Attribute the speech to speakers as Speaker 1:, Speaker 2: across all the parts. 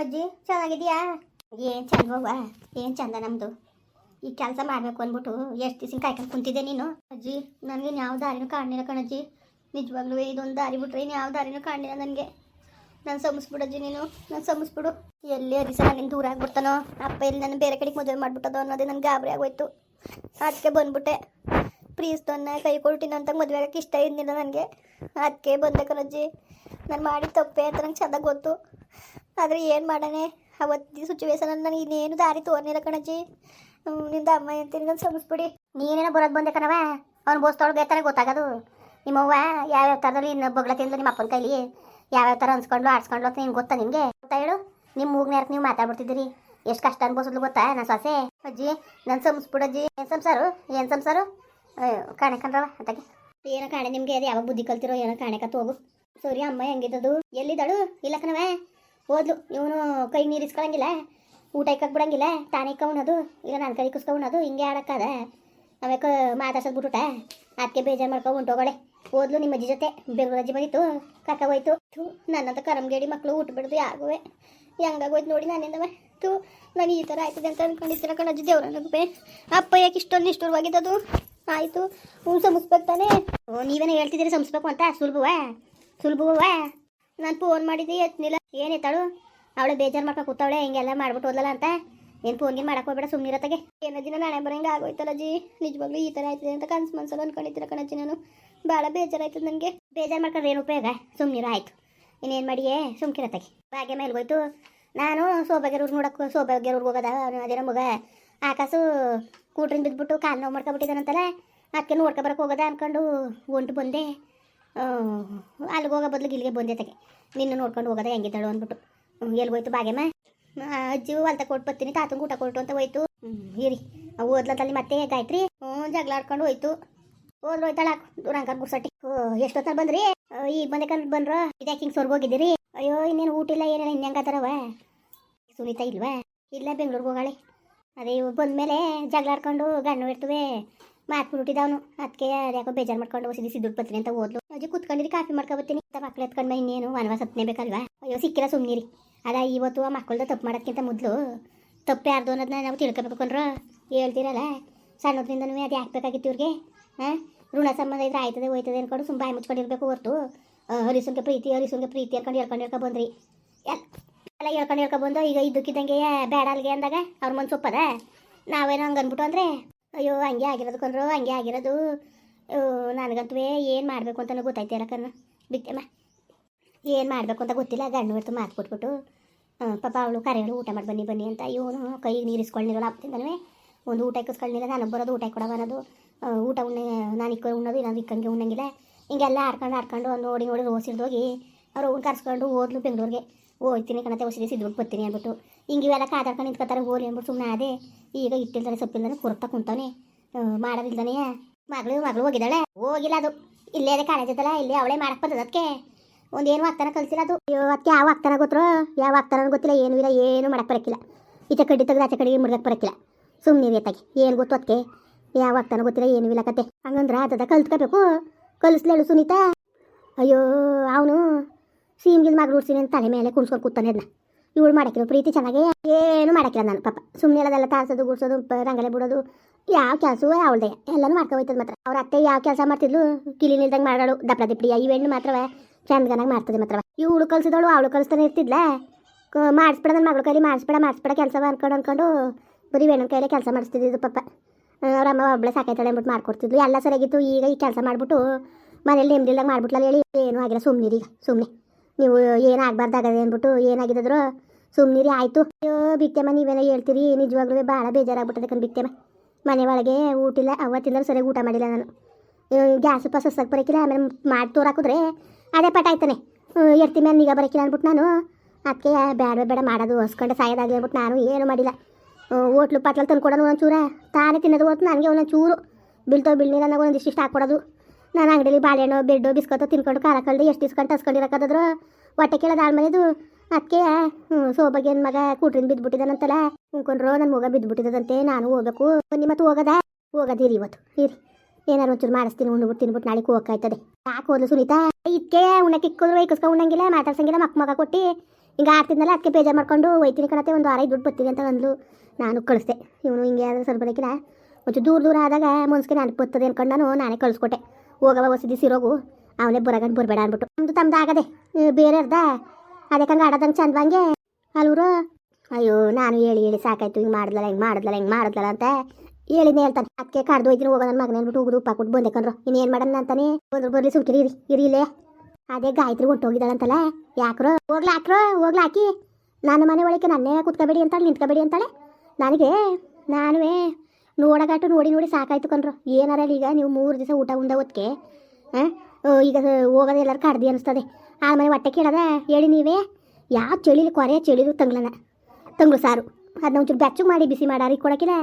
Speaker 1: ಅಜ್ಜಿ ಚೆನ್ನಾಗಿದೆಯಾ ಏನು ಚಂದವ್ವ ಏನು ಚಂದ ನಮ್ಮದು ಈ ಕೆಲಸ ಮಾಡಬೇಕು ಅಂದ್ಬಿಟ್ಟು ಎಷ್ಟು ದಿವಸ ಕಾಯ್ಕೊಂಡು ಕುಂತಿದ್ದೆ ನೀನು? ಅಜ್ಜಿ ನನಗೆ ಯಾವ ದಾರಿನೂ ಕಾಣಲಿಲ್ಲ ಕಣಜ್ಜಿ. ನಿಜವಾಗ್ಲೂ ಇದೊಂದು ದಾರಿ ಬಿಟ್ರೆ ಇನ್ನು ಯಾವ ದಾರಿನೂ ಕಾಣಲಿಲ್ಲ ನನಗೆ. ನಾನು ಸಂಬಿಸ್ಬಿಡಜ್ಜಿ ನೀನು, ನಾನು ಸಂಬಿಸ್ಬಿಡು ಎಲ್ಲಿ ಅರಿಸ ನಿನ್ನ ದೂರ ಆಗ್ಬಿಡ್ತಾನೋ? ಅಪ್ಪ ಇಲ್ಲಿ ನಾನು ಬೇರೆ ಕಡೆಗೆ ಮದುವೆ ಮಾಡ್ಬಿಟ್ಟದೋ ಅನ್ನೋದೇ ನನಗೆ ಗಾಬರಿ ಆಗೋಯ್ತು. ಅದಕ್ಕೆ ಬಂದ್ಬಿಟ್ಟೆ. ಪ್ರೀಸ್ತನ್ನ ಕೈ ಕೊಟ್ಟಿನ ಅಂತ ಮದುವೆ ಆಗಕ್ಕೆ ಇಷ್ಟ ಇದ್ದಿಲ್ಲ ನನಗೆ. ಅದಕ್ಕೆ ಬಂದೆ ಕಣಜ್ಜಿ. ನಾನು ಮಾಡಿದ ತಪ್ಪೆ ಅಂತ ನಂಗೆ ಚೆಂದಾಗಿ ಗೊತ್ತು. ಆದರೆ ಏನು ಮಾಡೋಣ? ಅವತ್ತಿನ ಸಿಚುವೇಶನ್ ನನಗೆ ಇನ್ನೇನು ದಾರಿ ತೋರ್ನಿಲ್ಲ ಕಣಜ್ಜಿ. ನಿಂದ ಅಮ್ಮ ಅಂತೀನಿ ನಾನು ಸಮಸ್ಬಿಡಿ ನೀನೇನೋ ಬರೋದು ಬಂದೆ ಕಣವ ಅವ್ನು ಬೋಸ್ತೊಳಗೆ ಬೇತಾರೆ ಗೊತ್ತಾಗೋದು. ನಿಮ್ಮವ್ವ ಯಾವ್ಯಾವ ಥರದಲ್ಲಿ ಇನ್ನು ಬಗ್ಲ ತಿಂದು ನಿಮ್ಮ ಅಪ್ಪನ ಕೈಲಿ ಯಾವ್ಯಾವ ಥರ ಅನ್ಸ್ಕೊಂಡು ಆಡ್ಸ್ಕೊಂಡು ಅಂತ ನಿಂಗೆ ಗೊತ್ತಾ ನಿಮಗೆ ಗೊತ್ತಾ ಹೇಳು. ನಿಮ್ಮ ಮೂಗ್ ನೇರಕ್ಕೆ ನೀವು ಮಾತಾಡ್ಬಿಡ್ತಿದ್ದೀರಿ? ಎಷ್ಟು ಕಷ್ಟ ಅನ್ಬೋಸದ್ಲು ಗೊತ್ತಾ ನನ್ನ ಸೊಸೆ? ಅಜ್ಜಿ ನನ್ನ ಸಂಸ್ಬಿಡಜ್ಜಿ ಏನು ಸಂಸಾರು? ಏನು ಸಂಸಾರು? ಕಾಣೆ ಕಣ್ರವ ಅದಕ್ಕೆ ಏನೋ ಕಾಣೆ ನಿಮಗೆ, ಅದು ಯಾವಾಗ ಬುದ್ಧಿ ಕಲ್ತಿರೋ ಏನೋ ಕಾಣೆ ಹೋಗು. ಸೂರ್ಯ, ಅಮ್ಮ ಹೆಂಗಿದ್ದದು? ಎಲ್ಲಿದ್ದಾಳು? ಇಲ್ಲ ಕಣವ ಓದ್ಲು ಇವನು ಕೈ ನೀರು ಇಸ್ಕೊಳಂಗಿಲ್ಲ ಊಟ ಇಕ್ಕಕ್ಕೆ ಬಿಡಂಗಿಲ್ಲ. ತಾನೇ ಇಕ್ಕವನದು ಇಲ್ಲ ನನ್ನ ಕೈ ಕುಸ್ಕೊವನದು ಹಿಂಗೆ ಆಡಕ್ಕದ. ಅವಕ್ಕೆ ಮಾತಾಡ್ಸೋದು ಬಿಟ್ಟುಟ ಅದಕ್ಕೆ ಬೇಜಾರು ಮಾಡ್ಕೊಂಡು ಉಂಟೋಗಳೆ ಓದ್ಲು ನಿಮ್ಮ ಅಜ್ಜಿ ಜೊತೆ. ಬೆಂಗಳೂರು ಅಜ್ಜಿ ಬಂದಿತ್ತು. ಕಕ್ಕ ಹೋಯ್ತು. ಥೂ, ನನ್ನಂತ ಕರಂಗೇಡಿ ಮಕ್ಕಳು ಊಟ ಬಿಡದು ಯಾಗುವೆ ಹೆಂಗಾಗೋಯ್ತು ನೋಡಿ ನನ್ನಿಂದವ ಥೂ, ನಾನು ಈ ಥರ ಆಯ್ತದೆ ಅಂತ ಅನ್ಕೊಂಡಿರ್ತೀರ ಕಣಜ್ಜಿ ದೇವ್ರನ್ನಪ್ಪೆ ಅಪ್ಪ ಯಾಕೆ ಇಷ್ಟೊಂದು ನಿಷ್ಠುರವಾಗಿದ್ದದು? ಆಯಿತು. ಹ್ಞೂ ಸಂಸ್ಬೇಕು ತಾನೇ. ನೀವೇನೋ ಹೇಳ್ತಿದ್ದೀರಿ ಸಂಸ್ಬೇಕು ಅಂತ? ಸುಲಭವಾ? ಸುಲಭವಾ? ನಾನು ಫೋನ್ ಮಾಡಿದ್ದೆ ಎತ್ತನಿಲ್ಲ ಏನು ಅವಳು ಬೇಜಾರು ಮಾಡ್ಕೊಂಡು ಕೂತಾವಳೆ, ಹಿಂಗೆಲ್ಲ ಮಾಡ್ಬಿಟ್ಟು ಹೋದಲ್ಲ ಅಂತ? ಏನು ಫೋನ್ಗೆ ಮಾಡಕ್ಕೆ ಹೋಗ್ಬೇಡ ಸುಮ್ಮನಿರತ್ತಾಗೆ ಏನೋ ದಿನ ನಾಳೆ ಬರೋಂಗೆ ಆಗೋಯ್ತಲ್ಲ ಜಿ? ನಿಜವಾಗ್ಲೂ ಈ ಥರ ಆಯ್ತದೆ ಅಂತ ಕನ್ಸು ಮನ್ಸಲ್ಲಿ ಅನ್ಕೊಂಡಿದ್ದೀರ ಕಣಜ್ಜಿ ನಾನು? ಭಾಳ ಬೇಜಾರಾಯ್ತದೆ ನನಗೆ ಬೇಜಾರು ಮಾಡ್ಕೊಂಡ್ರೆ ಏನು ಉಪಯೋಗ? ಸುಮ್ಮನಿರ ಆಯ್ತು. ಇನ್ನೇನು ಮಾಡಿಯೇ? ಸುಮ್ಕಿರತ್ತಾಗೆ ಭಾಗ್ಯ ಮೇಲೆ ಹೋಯ್ತು. ನಾನು ಸೋಬಾಗ್ಯರೂರು ನೋಡಕ್ಕೆ ಸೋಬಾಗ್ಯರೂರ್ಗೆ ಹೋಗೋದ ಅದೇನೋ ಮಗ. ಆಕಾಸು ಕೂಟ್ರಿಂದ ಬಿದ್ದುಬಿಟ್ಟು ಕಾಲು ನೋವು ಮಾಡ್ಕೊಬಿಟ್ಟಿದ್ದಾನಂತಲ್ಲ ಅದಕ್ಕೆ ನೋಡ್ಕೊಬರಕ್ಕೆ ಹೋಗೋದ ಅನ್ಕೊಂಡು ಒಂಟು ಬಂದೆ. ಅಲ್ಲಿಗೆ ಹೋಗೋ ಬದಲು ಇಲ್ಲಿಗೆ ಬಂದೆ ತಗೆ. ನಿನ್ನ ನೋಡ್ಕೊಂಡು ಹೋಗೋದ ಹೆಂಗಿದ್ದಾಳು ಅಂದ್ಬಿಟ್ಟು. ಎಲ್ಲಿ ಹೋಯ್ತು ಬಾಗೆಮ್ಮ? ಅಜ್ಜಿ ಹೊಲ್ತ ಕೊಟ್ಟು ಬರ್ತೀನಿ ತಾತಂಗೆ ಊಟ ಕೊಟ್ಟು ಅಂತ ಹೋಯ್ತು. ಇರಿ. ಓದ್ಲತ್ತಲ್ಲಿ ಮತ್ತೆ ಗಾಯತ್ರಿ ಹ್ಞೂ ಜಗಳ ಆಡ್ಕೊಂಡು ಹೋಯ್ತು. ಹೋದ್ರು ಹೋಯ್ತಾಳ ದೂರಂಕರ್ ಗುರ್ಸಟ್ಟಿ. ಎಷ್ಟೊತ್ತಲ್ಲಿ ಬಂದ್ರಿ? ಈಗ ಬಂದೆ ಕಂಡು ಬಂದ್ರ? ಇದ್ಯಾಕೆ ಹಿಂಗೆ ಸೊರ್ಗ್ ಹೋಗಿದ್ದೀರಿ? ಅಯ್ಯೋ, ಇನ್ನೇನು ಊಟ ಇಲ್ಲ ಏನಿಲ್ಲ ಇನ್ನೆಂಗತ್ತಾರವ ಸುನೀತಾ ಇಲ್ವಾ? ಇಲ್ಲ, ಬೆಂಗ್ಳೂರಿಗೆ ಹೋಗಾಳೆ. ಅದೇ ಬಂದ್ಮೇಲೆ ಜಗಳ ಆಡ್ಕೊಂಡು ಗಣ್ಣು ಇರ್ತವೆ. ಮಾತು ಬಿಟ್ಟಿದ್ದವನು ಅದಕ್ಕೆ ಯಾಕೋ ಬೇಜಾರು ಮಾಡ್ಕೊಂಡು ಸಿದ್ದಿ ಸಿದ್ದು ಬರ್ತೀನಿ ಅಂತ ಓದ್ಲು. ಅಜ್ಜಿ ಕುತ್ಕೊಂಡಿರಿ ಕಾಫಿ ಮಾಡ್ಕೊಬತ್ತೀನಿ ಅಂತ ಮಕ್ಳು ಎತ್ಕೊಂಡ್ ಇನ್ನೇನು ವನವಾಸ ಸತ್ನೇ ಬೇಕಲ್ವಾ? ಅಯ್ಯೋ, ಸಿಕ್ಕಿಲ್ಲ ಸುಮ್ಮನಿರಿ ಅದ ಇವತ್ತು ಆ ಮಕ್ಕಳ್ದ ತಪ್ಪು ಮಾಡೋಕ್ಕಿಂತ ಮೊದಲು ತಪ್ಪು ಯಾರ್ದು ಅನ್ನೋದನ್ನ ನಾವು ತಿಳ್ಕೊಬೇಕು ಅಂದ್ರೆ. ಹೇಳ್ತೀರಲ್ಲ, ಸಣ್ಣದ್ರಿಂದನೂ ಅದು ಹಾಕ್ಬೇಕಾಗಿತ್ತು ಇವ್ರಿಗೆ? ಹಾಂ? ಋಣ ಸಂಬಂಧ ಇದ್ರೆ ಆಯ್ತದೆ, ಹೋಯ್ತದೆ ಅನ್ಕೊಂಡು ಸುಮ್ಮ ಬಾಯಿ ಮುಚ್ಕೊಂಡಿರ್ಬೇಕು ಹೊರ್ತು. ಹರಿಸುನ್ಗೆ ಪ್ರೀತಿ ಹರಿಸುನ್ಗೆ ಪ್ರೀತಿ ಅನ್ಕೊಂಡು ಹೇಳ್ಕೊಂಡು ಹೇಳ್ಕೊ ಬಂದ್ರಿ. ಎಲ್- ಎಲ್ಲ ಹೇಳ್ಕೊಂಡು ಹೇಳ್ಕೊ ಬಂದು ಈಗ ಇದ್ದಕ್ಕಿದ್ದಂಗೆ ಬೇಡ ಅಲ್ಲಿಗೆ ಅಂದಾಗ ಅವ್ರ ಮನ್ಸು ಒಪ್ಪದ? ನಾವೇನೋ ಹಂಗೆ ಅಂದ್ಬಿಟ್ಟು ಅಂದರೆ? ಅಯ್ಯೋ, ಹಂಗೆ ಆಗಿರೋದು ಕಣ್ರು, ಹಂಗೆ ಆಗಿರೋದು. ನನಗಂತೂ ಏನು ಮಾಡಬೇಕು ಅಂತ ಗೊತ್ತಾಯ್ತಿಲ್ಲ ಕಣ್ಣು ಬಿಟ್ಟೆಮ್ಮ ಏನು ಮಾಡಬೇಕು ಅಂತ ಗೊತ್ತಿಲ್ಲ, ಗಂಡು ಹೊರ್ತು ಮಾತು ಕೊಟ್ಬಿಟ್ಟು. ಪಾಪ ಅವಳು ಕರೆಗಳು ಊಟ ಮಾಡಿ ಬನ್ನಿ ಬನ್ನಿ ಅಂತ. ಇವನು ಕೈಗೆ ನೀರು ಇಸ್ಕೊಳ್ಳಿರೋಲ್ಲ ಅಪ್ಪದಿಂದನೂ ಒಂದು ಊಟ ಇಕ್ಕಿಸ್ಕೊಳ್ಳಿಲ್ಲ ನಾನು ಬರೋದು ಊಟ ಕೊಡವ ಅನ್ನೋದು. ಊಟ ಉಣ್ಣೆ, ನಾನು ಇಕ್ಕ, ಉಣ್ಣೋದು ಇಲ್ಲ ಇಕ್ಕಂಗೆ ಉಣ್ಣಂಗಿಲ್ಲ. ಹಿಂಗೆಲ್ಲ ಆಡ್ಕೊಂಡು ಆಡ್ಕೊಂಡು ನೋಡಿ ನೋಡಿ ಹೋಗಿ ಅವ್ರು ಅವ್ನು ಕರ್ಸ್ಕೊಂಡು ಹೋದ್ಲು ಬೆಂಗಳೂರಿಗೆ. ಹೋಗ್ತೀನಿ ಕಣತೆ ಹೊಸಿರಿ ಸಿದ್ಬಿಟ್ಟು ಬರ್ತೀನಿ ಅಂದ್ಬಿಟ್ಟು. ಹಿಂಗೆ ಇವೆಲ್ಲ ಕಾದಾಡ್ಕೊಂಡು ನಿಂತ್ಕೊತಾರೆ ಹೋಲಿ ಅಂದ್ಬಿಟ್ಟು ಸುಮ್ಮನೆ ಅದೇ. ಈಗ ಇಟ್ಟಿಲ್ದಾನೆ ಸೊಪ್ಪಿಲ್ದಾನೆ ಕುರ್ತಾ ಕುಂತವನೆ. ಮಾಡೋದಿಲ್ದಾನೆ. ಮಗಳು ಮಗಳು ಹೋಗಿದ್ದಾಳೆ. ಹೋಗಿಲ್ಲ ಅದು. ಇಲ್ಲೇ ಅದೇ ಕಾಲೇಜ್ ಇದ್ದಲ್ಲ ಇಲ್ಲೇ ಅವಳೇ ಮಾಡಕ್ಕೆ ಬಂದದ ಅದಕ್ಕೆ ಒಂದೇನು ಆಗ್ತಾನ ಕಲ್ಸಿಲ್ಲ ಅದು. ಅಯ್ಯೋ ಯಾವ ಆಗ್ತಾನ ಗೊತ್ತ್ರೋ? ಯಾವ ಆಗ್ತಾನ ಗೊತ್ತಿಲ್ಲ, ಏನು ಇಲ್ಲ, ಏನು ಮಾಡಕ್ಕೆ ಬರಕ್ಕಿಲ್ಲ ಈಚೆ ಕಡ್ಡಿ ತೆಗೆದು ಆಚೆ ಕಡೆಗೆ ಮುರ್ಗಕ್ಕೆ ಬರಕ್ಕಿಲ್ಲ ಸುಮ್ಮನೆ ಎತ್ತಾಗಿ ಏನು ಗೊತ್ತು ಅದಕ್ಕೆ ಯಾವ ಆಗ್ತಾನ ಗೊತ್ತಿಲ್ಲ, ಏನು ಇಲ್ಲ ಕತೆ. ಹಂಗಂದ್ರೆ ಅದದ ಕಲ್ತ್ಕೋಬೇಕು. ಕಲಿಸ್ಲೇಳು ಸುನೀತಾ. ಅಯ್ಯೋ, ಅವನು ಸೀಮ್ಗಿಲ್ ಮಗಳು ಉಡ್ಸಿನಿ ತಲೆ ಮೇಲೆ ಕುಣ್ಸ್ಕೊಂಡು ಕೂತಾನೆ ಅದನ್ನ ಇವಳು ಮಾಡಾಕಿರೋ ಪ್ರೀತಿ ಚೆನ್ನಾಗಿ ಏನು ಮಾಡಾಕಿಲ್ಲ ನಾನು, ಪಾಪ. ಸುಮ್ಮನೆ ಎಲ್ಲದೆಲ್ಲ ತಾರ್ಸೋದು ಗುಡ್ಸೋದು ರಂಗಲೆ ಬಿಡೋದು, ಯಾವ ಕೆಲಸವೂ ಅವಳದೇ. ಎಲ್ಲನೂ ಮಾಡ್ಕೊ ಹೋಯ್ತದ ಮಾತ್ರ. ಅವ್ರ ಅತ್ತೆ ಯಾವ ಕೆಲಸ ಮಾಡ್ತಿದ್ಲು? ಕಿಲಿ ನಿಲ್ದಂಗೆ ಮಾಡಾಳು ದಪ್ಪ ದಿಪ್ಪಡಿ ಈ ಹೆಣ್ಣು ಮಾತ್ರವೇ. ಚಂದಗನಾಗಿ ಮಾಡ್ತದೆ ಮಾತ್ರ ಇವಳು ಕಲ್ಸಿದವಳು, ಅವಳು ಕಲಿಸ್ತಾನೆ ಇರ್ತಿದ್ಲ? ಮಾಡಿಸ್ಬೇಡ ನನ್ನ ಮಗಳ ಕೈಲಿ, ಮಾಡಿಸ್ಬೇಡ ಮಾಡಿಸ್ಬೇಡ ಕೆಲಸ ಅನ್ಕೊಂಡು ಅನ್ಕೊಂಡು ಬರೀ ಹೆಣ್ಣಿನ ಕೈಲೇ ಕೆಲಸ ಮಾಡಿಸ್ತಿದ್ದು ಪಾಪ. ಅವ್ರ ಅಮ್ಮ ಒಬ್ಬಳೆ ಸಾಕೈತಳೆ ಅಂದ್ಬಿಟ್ಟು ಮಾಡ್ಕೊಡ್ತಿದ್ಲು. ಎಲ್ಲ ಸರಿಯಾಗಿತ್ತು, ಈಗ ಈ ಕೆಲಸ ಮಾಡ್ಬಿಟ್ಟು ಮನೇಲಿ ನೆಮ್ಮದಿಲ್ಲ ಮಾಡ್ಬಿಟ್ಲಲ್ಲ ಹೇಳಿ. ಏನೂ ಆಗಿಲ್ಲ ಸುಮ್ಮನಿರಿ ಸುಮ್ಮನೆ ನೀವು ಏನು ಆಗ್ಬಾರ್ದಾಗದೆ ಅಂದ್ಬಿಟ್ಟು ಏನಾಗಿದ್ರು ಸುಮ್ಮನಿರಿ ಆಯಿತು. ಅಯ್ಯೋ ಬಿಟ್ಟೆಮ್ಮ ನೀವೇನ ಹೇಳ್ತೀರಿ ನಿಜವಾಗ್ಲೂ ಭಾಳ ಬೇಜಾರಾಗ್ಬಿಟ್ಟದೆ ಕಣ್ ಬಿಟ್ಟೆಮ್ಮ ಮನೆ ಒಳಗೆ ಊಟ ಇಲ್ಲ ಅವತ್ತಿಂದ ಸರಿಯಾಗಿ ಊಟ ಮಾಡಿಲ್ಲ ನಾನು. ಗ್ಯಾಸ್ ಪಾಸ್ ಹೊಸಕ್ಕೆ ಬರೋಕ್ಕಿಲ್ಲ ಆಮೇಲೆ ಮಾಡಿ ತೋರಾಕಿದ್ರೆ ಅದೇ ಪಟ ಆಯ್ತಾನೆ. ಎರ್ತಿ ಮೇಲೆ ನಿಗಾ ಬರೋಕ್ಕಿಲ್ಲ ಅಂದ್ಬಿಟ್ಟು ನಾನು ಅದಕ್ಕೆ ಬೇಡ ಬೇಡ ಮಾಡೋದು, ಹೊಸ್ಕೊಂಡೆ ಸಾಯೋದಾಗಲಿ ಅಂದ್ಬಿಟ್ಟು ನಾನು ಏನು ಮಾಡಿಲ್ಲ. ಓಟ್ಲು ಪಟ್ಲಲ್ಲಿ ತಂದ್ಕೊಡೋನು ಒಂಚೂರ. ತಾನೇ ತಿನ್ನೋದು ಹೊತ್ತು ನನಗೆ ಒಂದೊಂದು ಚೂರು ಬಿಲ್ತೋ ಬೀಳ್ನಿಲ್ಲ ನನಗೆ ಒಂದಿಷ್ಟು ಇಷ್ಟ ಹಾಕ್ಕೊಡೋದು. ನಾನು ಅಂಗಡಿಲಿ ಬಾಳೆಹಣ್ಣು, ಬೆಡ್ಡು, ಬಿಸ್ಕತ್ತು ತಿನ್ಕೊಂಡು ಖಾರ ಕಳ್ದು ಎಷ್ಟು ಇಸ್ಕೊಂಡು ಟಸ್ಕೊಂಡಿರಕ್ಕಾದ್ರು ಹೊಟ್ಟೆ ಕೇಳೋದು ಆಳ್ಮನೆದು ಅದಕ್ಕೆ ಏನ್ ಮಗ ಕೂಟ್ರಿಂದ ಬಿದ್ದುಬಿಟ್ಟಿದ್ದಾನಂತಲ್ಲ ಉಂಕೊಂಡ್ರು ನನ್ನ ಮಗ ಬಿದ್ದುಬಿಟ್ಟಿದಂತೆ ನಾನು ಹೋಗ್ಬೇಕು. ಬನ್ನಿ ಮತ್ತೆ ಹೋಗದ? ಹೋಗೋದಿರಿ ಇವತ್ತು. ಇರಿ. ಏನಾರು ಒಂಚೂರು ಮಾಡಿಸ್ತೀನಿ ಉಂಡ್ಬಿಟ್ಟು ತಿನ್ಬಿಟ್ಟು ನಾಳೆಗೆ ಹೋಗ್ಕಾಯ್ತದೆ. ಯಾಕೆ ಹೋದ್ಲು ಸುನೀತಾ? ಇದಕ್ಕೆ ಉಣ್ಣಕ್ಕೆ ಇಕ್ಕೋದ್ರು ಇಕ್ಕಿಸ್ಕೊ ಉಣ್ಣಂಗಿಲ್ಲ, ಮಾತಾಡ್ಸಂಗಿಲ್ಲ, ಮಕ್ಕ ಮಗ ಕೊಟ್ಟು. ಹಿಂಗೆ ಆಡ್ತಿದ್ನಲ್ಲ ಅದಕ್ಕೆ ಬೇಜಾರು ಮಾಡ್ಕೊಂಡು ಒಯ್ತೀನಿ ಕಣತೆ ಒಂದು ವಾರ ದುಡ್ಡು ಬರ್ತೀನಿ ಅಂತ ಅಂದ್ಲು. ನಾನು ಕಳಿಸ್ದೆ. ಇವನು ಹಿಂಗೆ ಆದ್ರೆ ಸ್ವಲ್ಪ ಒಂಚೂರು ದೂರ ದೂರ ಆದಾಗ ಮನ್ಸಿಗೆ ನಾನು ಬರ್ತದೆ ಅನ್ಕೊಂಡು ನಾನು ನಾನೇ ಕಳಿಸ್ಕೊಟ್ಟೆ. ಹೋಗವ ಹೊಸದಿ ಸಿರೋಗು. ಅವನೇ ಬರಗಂಡು ಬರಬೇಡ ಅಂದ್ಬಿಟ್ಟು. ನಮ್ದು ತಮ್ದು ಆಗದೆ, ಬೇರೆ ಅರ್ಧ. ಅದಕ್ಕೆ ಹಂಗೆ ಆಡೋದಂಗೆ ಚಂದವಂಗೆ ಅಲ್ವರು ಅಯ್ಯೋ, ನಾನು ಹೇಳಿ ಹೇಳಿ ಸಾಕಾಯ್ತು, ಹಿಂಗೆ ಮಾಡಿದ್ಲಲ್ಲ ಹಿಂಗೆ ಮಾಡಿದ್ಲಲ್ಲ ಹಿಂಗೆ ಮಾಡಿದ್ಲಲ್ಲ ಅಂತ ಹೇಳಿದೆ ಹೇಳ್ತಾನೆ. ಅದಕ್ಕೆ ಕಡ್ದು ಹೋಯ್ತೀನಿ ಹೋಗೋ ನನ್ನ ಮಗನ ಬಿಟ್ಟು ಉಗಿದು ಉಪ್ಪ ಕೊಟ್ಟು ಬಂದೆ ಕಣ್ರು. ಇನ್ನೇನು ಮಾಡೋಣ ಅಂತಾನೆ. ಬಂದ್ರು, ಬರ್ಲಿ, ಸುಮ್ಕಿರಿ, ಇರಿ ಇರಿಲೇ ಅದೇ ಗಾಯತ್ರಿ ಹೊಂಟೋಗಿದ್ದಾಳಂತಲ್ಲ. ಯಾಕ್ರೋ, ಹೋಗ್ಲಾ ಹಾಕ್ರೋ ಹೋಗ್ಲಾ ಹಾಕಿ ನನ್ನ ಮನೆ ಒಳಗೆ ನನ್ನೇ ಕುತ್ಕೋಬೇಡಿ ಅಂತಾಳೆ, ನಿಂತ್ಕೋಬೇಡಿ ಅಂತಾಳೆ. ನನಗೆ, ನಾನುವೇ ನೋಡಗಾಟು ನೋಡಿ ನೋಡಿ ಸಾಕಾಯ್ತು ಕಣ್ರು. ಏನಾರ ಈಗ ನೀವು ಮೂರು ದಿವಸ ಊಟ ಉಂಡ ಹೊತ್ತಿಗೆ ಈಗ ಹೋಗೋದು ಎಲ್ಲರೂ ಕಡ್ದಿ ಅನಿಸ್ತದೆ ಆ ಮನೆ ಹೊಟ್ಟೆ ಕೇಳದ, ಹೇಳಿ ನೀವೇ. ಯಾವ ಚಳಿಲಿ ಕೊರೆ ಚಳಿಲು ತಂಗ್ಳನ? ತಂಗ್ಳು ಸಾರು. ಅದನ್ನ ಒಂಚೂರು ಬೆಚ್ಚಗೆ ಮಾಡಿ, ಬಿಸಿ ಮಾಡಾರಿ ಕೊಡಕಿಲ್ಲ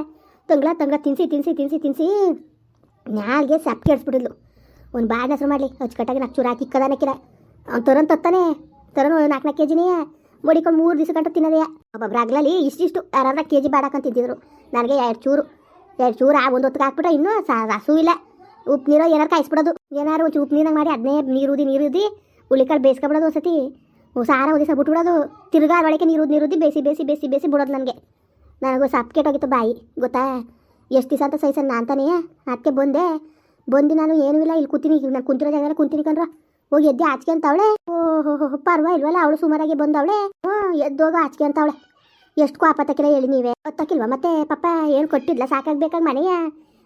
Speaker 1: ತಂಗ್ಳ ತಂಗ್ಳ ತಿನ್ಸಿ ತಿನ್ಸಿ ತಿನ್ಸಿ ತಿನ್ಸಿ. ನಾಲ್ಗೆ ಸಪ್ ಕೆಡ್ಸ್ಬಿಟ್ಟಿದ್ಲು ಒಂದು ಬಾಡ್ ಹೆಸರು ಮಾಡಲಿ. ಅಚ್ಚುಕಟ್ಟಾಗಿ ನಾಲ್ಕು ಚೂರು ಹಾಕಿ ಇಕ್ಕದಾನಕ್ಕಿಲ್ಲ ಅವ್ನು ತರೋನ್ ತತ್ತಾನೆ. ತರನು ನಾಲ್ಕು ನಾಲ್ಕು ಕೆ ಜಿನೇ ಮಡಿಕೊಂಡು ಮೂರು ದಿವಸ ಗಂಟು ತಿನ್ನೋದೇ. ಒಬ್ಬೊಬ್ರು ಆಗ್ಲಲ್ಲಿ ಇಷ್ಟಿಷ್ಟು, ಯಾರಾದ್ರೂ ಕೆ ಜಿ ಬಾಡಕಂತ ನನಗೆ ಎರಡು ಚೂರು. ಎರಡು ಚೂರು ಆ ಒಂದು ಹೊತ್ತಿಗೆ ಹಾಕ್ಬಿಟ್ರೆ ಇನ್ನೂ ಸಾ ರಸೂ ಇಲ್ಲ. ಉಪ್ಪು ನೀರೋ ಏನಾರು ಕಾಯಿಸ್ಬಿಡೋದು. ಏನಾರು ಒಂಚೂರು ಉಪ್ಪು ನೀರಾಗ ಮಾಡಿ ಅದನ್ನೇ ನೀರುದಿ ನೀರುದಿ ಹುಳಿಕಾಳು ಬೇಯಿಸ್ಕೊಬಿಡೋದು ಒಂದ್ಸತಿ ಸಾರ ಒದಿಸ ಬಿಟ್ಬಿಡೋದು ತಿರ್ಗಾ ಒಳಗೆ ನೀರು ನೀರುದ್ದಿ ಬೇಸಿ ಬೇಸಿ ಬೇಸಿ ಬೇಸಿ ಬಿಡೋದು ನನಗೆ ನನಗೂ ಸಪ್ ಕೆಟ್ಟೋಗಿತ್ತು ಬಾಯಿ ಗೊತ್ತಾ ಎಷ್ಟು ದಿವಸ ಅಂತ ಸಹಿಸ ಅಂತಾನೆ ಅದಕ್ಕೆ ಬಂದೆ ಬಂದು ನಾನು ಏನೂ ಇಲ್ಲ ಇಲ್ಲಿ ಕೂತೀನಿ ನಾನು ಕುಂತಿರೋ ಜಾಗದಲ್ಲಿ ಕುಂತೀನಿ ಕಣ್ರ ಹೋಗಿ ಎದ್ದೆ ಆಚೆ ಅಂತವಳೆ ಓಹೋ ಇಲ್ವಲ್ಲ ಅವಳು ಸುಮಾರಾಗಿ ಬಂದವಳೆ ಹ್ಞೂ ಎದ್ದೋಗ ಆಚೆ ಎಷ್ಟು ಕೋಪ ತಕ್ಕಿಲ್ಲ ಹೇಳಿ ನೀವೇ ಗೊತ್ತಾಕಿಲ್ವ ಮತ್ತೆ ಪಪ್ಪ ಏನು ಕೊಟ್ಟಿದ್ಲ ಸಾಕಾಗ್ಬೇಕಾಗ ಮನೆಯ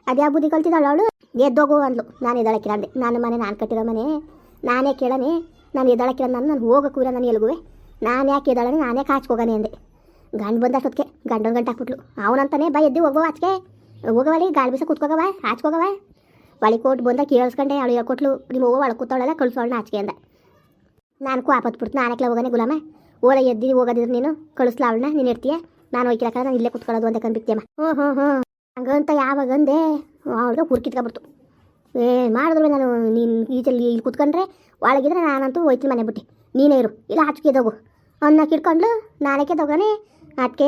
Speaker 1: ಅದ್ಯಾವ ಬುದ್ಧಿ ಕಲ್ತಿದ್ದಾಳು ಅವಳು ಎದ್ದೋಗು ಅಂದ್ಲು ನಾನು ಎದ್ದಾಳಕ್ಕಿಲ್ಲ ಅಂದೆ ನಾನು ಮನೆ ನಾನು ಕಟ್ಟಿರೋ ಮನೆ ನಾನೇ ಕೇಳನೆ, ನಾನು ಎದ್ದಾಳಕ್ಕಿಲ್ಲ ನಾನು ನಾನು ಹೋಗಕ್ಕೂರ ನಾನು ಎಲ್ಗುವೆ. ನಾನು ಯಾಕೆ ಎದ್ದಾಳನೆ, ನಾನೇ ಕಾಚ್ಕೋಗಾನೆ ಅಂದೆ. ಗಂಡು ಬಂದಷ್ಟೊತ್ತಿಗೆ ಗಂಡನ ಗಂಟು ಹಾಕ್ಬಿಟ್ಲು. ಅವನಂತಾನೆ ಬಾ ಎದ್ದು ಹೋಗೋ ಆಚೆಗೆ. ಹೋಗವಳಿ ಗಾಳಿ ಬೀಸ ಕುತ್ಕೋಗವ ಆಚ್ಕೋಗವ ಒಳಿ ಕೊಟ್ಟು ಬಂದ ಕೇಳಿಸ್ಕೊಂಡೆ, ಅವಳು ಹೇಳ್ಕೊಟ್ಲು ನಿಮ್ಮ ಹೋಗೋ ಒಳಗೆ ಕೂತವಳೆಲ್ಲ ಕಳ್ಸೋಳು ಆಚೆಗೆ ಅಂದ. ನಾನು ಕೋಪತ್ಬಿಡ್ತು ನಾನಕ್ಲ ಹೋಗಾನೆ ಗುಲಾಮ. ಓಲ, ಎದ್ದಿ ಹೋಗೋದಿದ್ರೆ ನೀನು, ಕಳಿಸ್ಲ ಅವಳನ್ನ, ನೀನು ಇರ್ತೀಯ? ನಾನು ಹೋಯ್ಕಿಲ್ಲ ನಾನು ಇಲ್ಲೇ ಕುತ್ಕೊಳ್ಳೋದು ಅಂತ ಕಂಡ್ಬಿಡ್ತೀಯಮ್ಮ ಹ್ಞೂ ಹ್ಞೂ ಹ್ಞೂ ಹಂಗಂತ ಯಾವಾಗ ಅಂದೆ ಅವಳಿಗೆ ಹುರ್ಕಿತ್ಕೊಬಿಡ್ತು ಏ ಮಾಡಿದ್ರು ನಾನು ನೀನು ಈಚಲ್ಲಿ ಇಲ್ಲಿ ಕುತ್ಕೊಂಡ್ರೆ ಒಳಗಿದ್ರೆ ನಾನಂತೂ ಹೋಯ್ತೀನಿ ಮನೆ ಬಿಟ್ಟು. ನೀನೇ ಇರು, ಇಲ್ಲ ಆಚೆಗೆ ತಗೋ ಅನ್ನ ಕಿಡ್ಕೊಂಡು ನಾನಕ್ಕೆ ಕೆದೋಗಾನೆ ಅದಕ್ಕೆ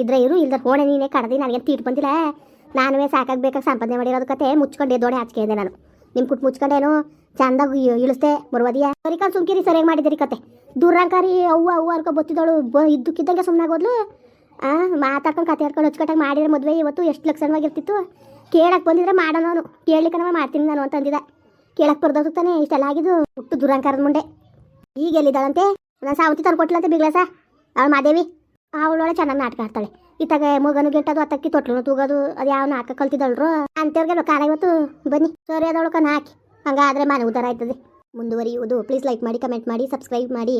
Speaker 1: ಇದ್ರೆ ಇರು ಇಲ್ದ ಹೋಣೆ ನೀನೇ ಕಡ್ದು ನನಗೆ ತೀಟ್ ಬಂದಿಲ್ಲ. ನಾನುವೇ ಸಾಕಾಗಬೇಕಾಗಿ ಸಂಪಾದನೆ ಮಾಡಿರೋದು ಕತೆ ಮುಚ್ಕೊಂಡೆ ದೋಣೆ ಇದೆ ನಾನು. ನಿಮ್ಮ ಕುಟ್ ಮುಚ್ಕೊಂಡೇನು? ಚಂದಾಗಿ ಇಳಿಸ್ದೆ, ಬರುವದಿಯ? ಕಾಲು ಸುಮ್ಕಿರಿ, ಸರಿಯಾಗಿ ಮಾಡಿದಿರಿ ಕತೆ. ದುರಂಕಾರಿ ಅವ್ವ ಅವ್ವ ಅನ್ಕೊ ಬತ್ತಿದ್ದಳು ಬ, ಇದ್ದಕ್ಕಿದ್ದಂಗೆ ಸುಮ್ಮನಾಗೋದ್ಲು ಮಾತಾಡ್ಕೊಂಡು ಕತೆ ಆಡ್ಕೊಂಡು ಹಚ್ಕಟ್ಟಾಗಿ ಮಾಡಿದ್ರೆ ಮದುವೆ ಇವತ್ತು ಎಷ್ಟು ಲಕ್ಷಣವಾಗಿರ್ತಿತ್ತು. ಕೇಳಕ್ಕೆ ಬಂದಿದ್ರೆ ಮಾಡೋಣ ನಾನು ಕೇಳಲಿಕ್ಕನವ ಮಾಡ್ತೀನಿ ನಾನು ಅಂತಂದಿದ್ದ ಕೇಳಕ್ ಕೇಳಕ್ಕೆ ಬರ್ದೋದು ತಾನೆ, ಇಷ್ಟೆಲ್ಲ ಆಗಿದ್ದು ಹುಟ್ಟು ದುರಂಕಾರದ ಮುಂಡೆ ಈಗ ಎಲ್ಲಿದ್ದಾಳಂತೆ? ನಾನು ಸಾವತಿ ತಂದು ಕೊಟ್ಲಂತೆ ಬಿಗ್ಲಾಸ? ಅವಳು ಮಾದೇವಿ? ಅವಳೊಳೆ ಚೆನ್ನಾಗಿ ನಾಟಕ ಆಡ್ತಾಳೆ. ಇತ್ತಾಗ ಮಗನು ಗಿಟ್ಟದು, ಅತ್ತಕ್ಕಿ ತೊಟ್ಲು ತೂಗೋದು, ಅದು ಯಾವ ನಾಟಕ ಕಲ್ತಿದ್ದಳ್ರು ಅಂತವ್ರಿಗೆ ಕಾಲ ಇವತ್ತು. ಬನ್ನಿ, ಸರಿ ಅದೊಳಕ ಹಾಕಿ. ಹಂಗಾದ್ರೆ ಮನೆ ಉದ್ದಾರ ಆಯ್ತದೆ. ಮುಂದುವರಿಯುವುದು. ಪ್ಲೀಸ್ ಲೈಕ್ ಮಾಡಿ ಕಮೆಂಟ್ ಮಾಡಿ ಸಬ್ಸ್ಕ್ರೈಬ್ ಮಾಡಿ.